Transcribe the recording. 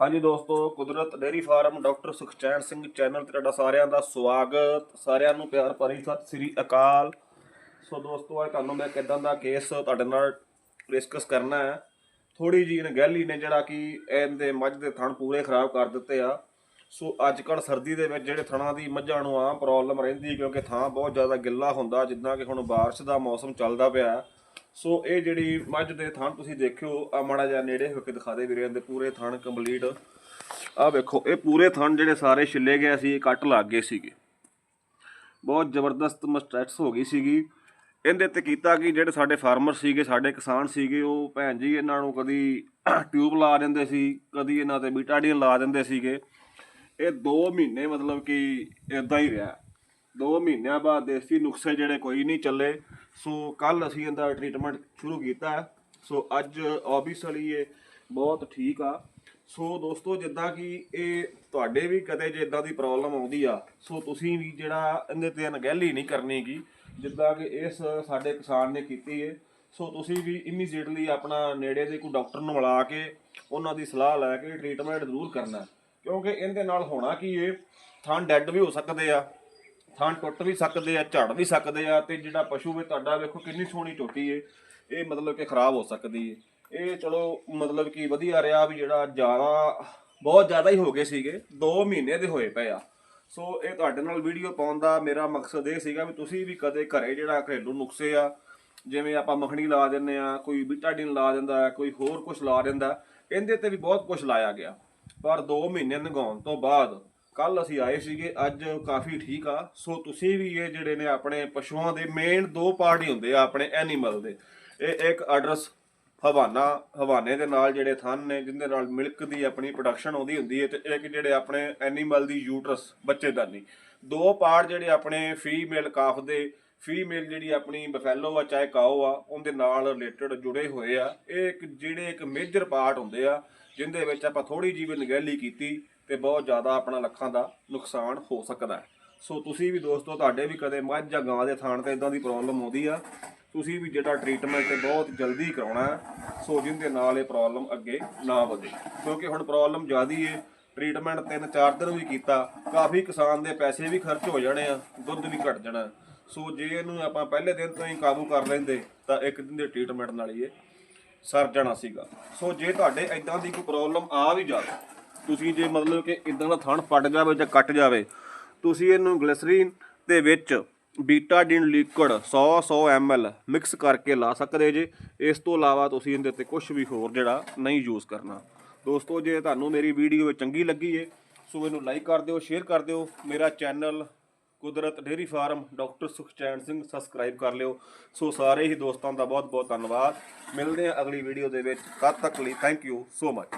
ਹਾਂਜੀ ਦੋਸਤੋ, Kudrat dairy farm doctor Sukhchain Singh channel ਤੇ ਤੁਹਾਡਾ ਸਾਰਿਆਂ ਦਾ ਸਵਾਗਤ। ਸਾਰਿਆਂ ਨੂੰ ਪਿਆਰ ਭਰੀ ਸਤਿ ਸ੍ਰੀ ਅਕਾਲ। ਸੋ ਦੋਸਤੋ, ਅੱਜ ਤੁਹਾਨੂੰ ਮੈਂ ਕਿਦਾਂ ਦਾ ਕੇਸ ਤੁਹਾਡੇ ਨਾਲ ਡਿਸਕਸ ਕਰਨਾ ਹੈ। ਥੋੜੀ ਜੀ ਨਗਹਿਲੀ ਨੇ ਜਿਹੜਾ ਕਿ ਇਹਦੇ ਮੱਝ ਦੇ ਥਣ ਪੂਰੇ ਖਰਾਬ ਕਰ ਦਿੱਤੇ ਆ। ਸੋ ਅੱਜ ਕੱਲ ਸਰਦੀ ਦੇ ਵਿੱਚ ਜਿਹੜੇ ਥਣਾਂ ਦੀ ਮੱਝਾਂ ਨੂੰ ਆਮ ਪ੍ਰੋਬਲਮ ਰਹਿੰਦੀ ਕਿਉਂਕਿ ਥਾਂ ਬਹੁਤ ਜ਼ਿਆਦਾ ਗਿੱਲਾ ਹੁੰਦਾ, ਜਿੱਦਾਂ ਕਿ ਹੁਣ ਬਾਰਿਸ਼ ਦਾ ਮੌਸਮ ਚੱਲਦਾ ਪਿਆ। ਸੋ ਇਹ ਜਿਹੜੀ ਮੱਝ ਦੇ ਥਣ ਤੁਸੀਂ ਦੇਖਿਓ ਆ ਮਾੜਾ ਜਿਹਾ ਨੇੜੇ ਹੋ ਕੇ ਦਿਖਾ ਦੇ ਵੀਰੇ ਦੇ ਪੂਰੇ ਥਣ ਕੰਪਲੀਟ ਆ ਵੇਖੋ, ਇਹ ਪੂਰੇ ਥਣ ਜਿਹੜੇ ਸਾਰੇ ਛਿੱਲੇ ਗਏ ਸੀ ਕੱਟ ਲੱਗ ਗਏ ਸੀਗੇ। ਬਹੁਤ ਜ਼ਬਰਦਸਤ ਮਸਟ੍ਰੈਟਸ ਹੋ ਗਈ ਸੀਗੀ। ਇਹਦੇ ਤੇ ਕੀਤਾ ਕਿ, ਜਿਹੜੇ ਸਾਡੇ ਫਾਰਮਰ ਸੀਗੇ, ਸਾਡੇ ਕਿਸਾਨ ਸੀਗੇ, ਉਹ ਭੈਣ ਜੀ ਇਹਨਾਂ ਨੂੰ ਕਦੀ ਟਿਊਬ ਲਾ ਦਿੰਦੇ ਸੀ, ਕਦੀ ਇਹਨਾਂ ਤੇ ਬੀਟਾਡੀਨ ਲਾ ਦਿੰਦੇ ਸੀਗੇ। ਇਹ 2 ਮਹੀਨੇ ਮਤਲਬ ਕਿ ਇਦਾਂ ਹੀ ਰਿਹਾ। 2 ਮਹੀਨਿਆਂ ਬਾਅਦ ਦੇਸੀ ਨੁਸਖੇ ਜਿਹੜੇ ਕੋਈ ਨਹੀਂ ਚੱਲੇ। ਸੋ ਕੱਲ ਅਸੀਂ ਇਹਦਾ ਟ੍ਰੀਟਮੈਂਟ ਸ਼ੁਰੂ ਕੀਤਾ ਹੈ। ਸੋ ਅੱਜ ਆਬਵੀਅਸਲੀ ਇਹ ਬਹੁਤ ਠੀਕ ਆ। ਸੋ ਦੋਸਤੋ, ਜਿੱਦਾਂ ਕਿ ਇਹ ਤੁਹਾਡੇ ਵੀ ਕਦੇ ਜੇ ਇਦਾਂ ਦੀ ਪ੍ਰੋਬਲਮ ਆਉਂਦੀ ਆ, ਸੋ ਤੁਸੀਂ ਵੀ ਜਿਹੜਾ ਇਹਦੇ ਤੇ ਅਣਗਹਿਲੀ ਨਹੀਂ ਕਰਨੀ ਕਰਨੀਗੀ ਜਿੱਦਾਂ ਕਿ ਇਸ ਸਾਡੇ ਕਿਸਾਨ ਨੇ ਕੀਤੀ ਏ। ਸੋ ਤੁਸੀਂ ਵੀ ਇਮੀਡੀਏਟਲੀ ਆਪਣਾ ਨੇੜੇ ਦੇ ਕੋਈ ਡਾਕਟਰ ਨੂੰ ਮਿਲਾ ਕੇ ਉਹਨਾਂ ਦੀ ਸਲਾਹ ਲੈ ਕੇ ਟ੍ਰੀਟਮੈਂਟ ਜ਼ਰੂਰ ਕਰਨਾ। ਕਿਉਂਕਿ ਇਹਦੇ ਨਾਲ ਹੋਣਾ ਕੀ ਏ ਥਣ ਡੈੱਡ ਵੀ ਹੋ ਸਕਦੇ ਆ। ਥਣ ਟੁੱਟ ਵੀ ਸਕਦੇ ਆ, ਝੜ ਵੀ ਸਕਦੇ ਆ ਤੇ ਜਿਹੜਾ ਪਸ਼ੂ ਵੇ ਤੁਹਾਡਾ ਵੇਖੋ ਕਿੰਨੀ ਸੋਹਣੀ ਝੋਟੀ ਏ। ਇਹ ਮਤਲਬ ਕਿ ਖਰਾਬ ਹੋ ਸਕਦੀ ਏ। ਇਹ ਚਲੋ ਮਤਲਬ ਕਿ ਵਧੀਆ ਰਿਹਾ ਵੀ ਜਿਹੜਾ ਜ਼ਿਆਦਾ, ਬਹੁਤ ਜ਼ਿਆਦਾ ਹੀ ਹੋ ਗਏ ਸੀਗੇ। 2 ਮਹੀਨੇ ਦੇ ਹੋਏ ਪਏ ਆ। ਸੋ ਇਹ ਤੁਹਾਡੇ ਨਾਲ ਵੀਡੀਓ ਪਾਉਣ ਦਾ ਮੇਰਾ ਮਕਸਦ ਇਹ ਸੀਗਾ ਵੀ ਤੁਸੀਂ ਵੀ ਕਦੇ ਘਰੇ ਜਿਹੜਾ ਘਰੇਲੂ ਨੁਕਸੇ ਆ, ਜਿਵੇਂ ਆਪਾਂ ਮੱਖਣੀ ਲਾ ਦਿੰਨੇ ਆ, ਕੋਈ ਬਿਟਾਡੀਨ ਲਾ ਦਿੰਦਾ, ਕੋਈ ਹੋਰ ਕੁਝ ਲਾ ਦਿੰਦਾ, ਇਹਦੇ ਤੇ ਵੀ ਬਹੁਤ ਕੁਝ ਲਾਇਆ ਗਿਆ। ਪਰ 2 ਮਹੀਨੇ ਲੰਘਾਉਣ ਤੋਂ ਬਾਅਦ ਕੱਲ ਅਸੀਂ ਆਏ ਸੀਗੇ, ਅੱਜ ਕਾਫੀ ਠੀਕ ਆ। ਸੋ ਤੁਸੀਂ ਵੀ ਇਹ ਜਿਹੜੇ ਨੇ ਆਪਣੇ ਪਸ਼ੂਆਂ ਦੇ ਮੇਨ ਦੋ ਪਾਰਟ ਹੀ ਹੁੰਦੇ ਆ, ਆਪਣੇ ਐਨੀਮਲ ਦੇ। ਇਹ ਇੱਕ ਐਡਰਸ ਹਵਾਨਾ, ਹਵਾਨੇ ਦੇ ਨਾਲ ਜਿਹੜੇ ਥਣ ਨੇ, ਜਿੰਦੇ ਨਾਲ ਮਿਲਕ ਦੀ ਆਪਣੀ ਪ੍ਰੋਡਕਸ਼ਨ ਆਉਂਦੀ ਹੁੰਦੀ ਹੈ ਤੇ ਇੱਕ ਜਿਹੜੇ ਆਪਣੇ ਐਨੀਮਲ ਦੀ ਯੂਟਰਸ ਬੱਚੇਦਾਨੀ। ਦੋ ਪਾਰਟ ਜਿਹੜੇ ਆਪਣੇ ਫੀਮੇਲ ਕਾਫ ਦੇ ਫੀਮੇਲ ਜਿਹੜੀ ਆਪਣੀ ਬਫੈਲੋ ਆ, ਚਾਹੇ ਕਾਓ ਆ, ਉਹਦੇ ਨਾਲ ਰਿਲੇਟਡ ਜੁੜੇ ਹੋਏ ਆ। ਇਹ ਇੱਕ ਜਿਹੜੇ ਇੱਕ ਮੇਜਰ ਪਾਰਟ ਹੁੰਦੇ ਆ, ਜਿੰਦੇ ਵਿੱਚ ਆਪਾਂ ਥੋੜੀ ਜਿਹੀ ਵੀ ਨਿਗਹਿਲੀ ਕੀਤੀ ਤੇ ਬਹੁਤ ਜ਼ਿਆਦਾ ਆਪਣਾ ਲੱਖਾਂ ਦਾ ਨੁਕਸਾਨ ਹੋ ਸਕਦਾ ਹੈ। ਸੋ ਤੁਸੀਂ ਵੀ ਦੋਸਤੋ, ਤੁਹਾਡੇ ਵੀ ਕਦੇ ਮੱਝ ਜਾਂ ਗਾਂ ਦੇ ਥਾਣ ਤੇ ਇਦਾਂ ਦੀ ਪ੍ਰੋਬਲਮ ਆਉਂਦੀ ਆ, ਤੁਸੀਂ ਵੀ ਜਿਹੜਾ ਟ੍ਰੀਟਮੈਂਟ ਤੇ ਬਹੁਤ ਜਲਦੀ ਕਰਾਉਣਾ ਹੈ ਸੋ ਜਿੰਦੇ ਨਾਲ ਇਹ ਪ੍ਰੋਬਲਮ ਅੱਗੇ ਨਾ ਵਧੇ। ਕਿਉਂਕਿ ਹੁਣ ਪ੍ਰੋਬਲਮ ਜ਼ਿਆਦੀ ਏ ਟ੍ਰੀਟਮੈਂਟ ਤਿੰਨ ਚਾਰ ਦਿਨ ਵੀ ਕੀਤਾ, ਕਾਫੀ ਕਿਸਾਨ ਦੇ ਪੈਸੇ ਵੀ ਖਰਚ ਹੋ ਜਾਣੇ ਆ, ਦੁੱਧ ਵੀ ਘਟ ਜਾਣਾ। ਸੋ ਜੇ ਇਹਨੂੰ ਆਪਾਂ ਪਹਿਲੇ ਦਿਨ ਤੋਂ ਹੀ ਕਾਬੂ ਕਰ ਲੈਂਦੇ, ਤਾਂ ਇੱਕ ਦਿਨ ਦੇ ਟ੍ਰੀਟਮੈਂਟ ਨਾਲ ਹੀ ਇਹ ਸਰ ਜਾਣਾ ਸੀਗਾ। ਸੋ ਜੇ ਤੁਹਾਡੇ ਇਦਾਂ ਦੀ ਕੋਈ ਪ੍ਰੋਬਲਮ ਆ ਵੀ ਜਾਵੇ, ਤੁਸੀਂ ਜੇ ਮਤਲਬ ਕਿ ਇਦਾਂ ਦਾ ਥਣ ਫਟ ਜਾਵੇ ਜਾਂ ਕੱਟ ਜਾਵੇ, ਤੁਸੀਂ ਇਹਨੂੰ ਗਲਿਸਰੀਨ ਦੇ ਵਿੱਚ ਬੀਟਾਡੀਨ ਲਿਕੁਇਡ 100 100 ml ਮਿਕਸ ਕਰਕੇ ਲਾ ਸਕਦੇ ਜੇ। ਇਸ ਤੋਂ ਇਲਾਵਾ ਤੁਸੀਂ ਇਹਦੇ ਤੇ ਕੁਝ ਵੀ ਹੋਰ ਜਿਹੜਾ ਨਹੀਂ ਯੂਜ਼ ਕਰਨਾ। ਦੋਸਤੋ, ਜੇ ਤੁਹਾਨੂੰ ਮੇਰੀ ਵੀਡੀਓ ਚੰਗੀ ਲੱਗੀ ਏ, ਸੋ ਇਹਨੂੰ ਲਾਈਕ ਕਰ ਦਿਓ ਸ਼ੇਅਰ ਕਰ ਦਿਓ। ਮੇਰਾ channel Kudrat dairy farm doctor Sukhchain Singh subscribe ਕਰ ਲਿਓ। ਸੋ ਸਾਰੇ ਹੀ ਦੋਸਤਾਂ ਦਾ ਬਹੁਤ ਬਹੁਤ ਧੰਨਵਾਦ। ਮਿਲਦੇ ਹਾਂ ਅਗਲੀ ਵੀਡੀਓ ਦੇ ਵਿੱਚ। ਤਦ ਤੱਕ ਲਈ ਥੈਂਕ ਯੂ ਸੋ ਮਚ।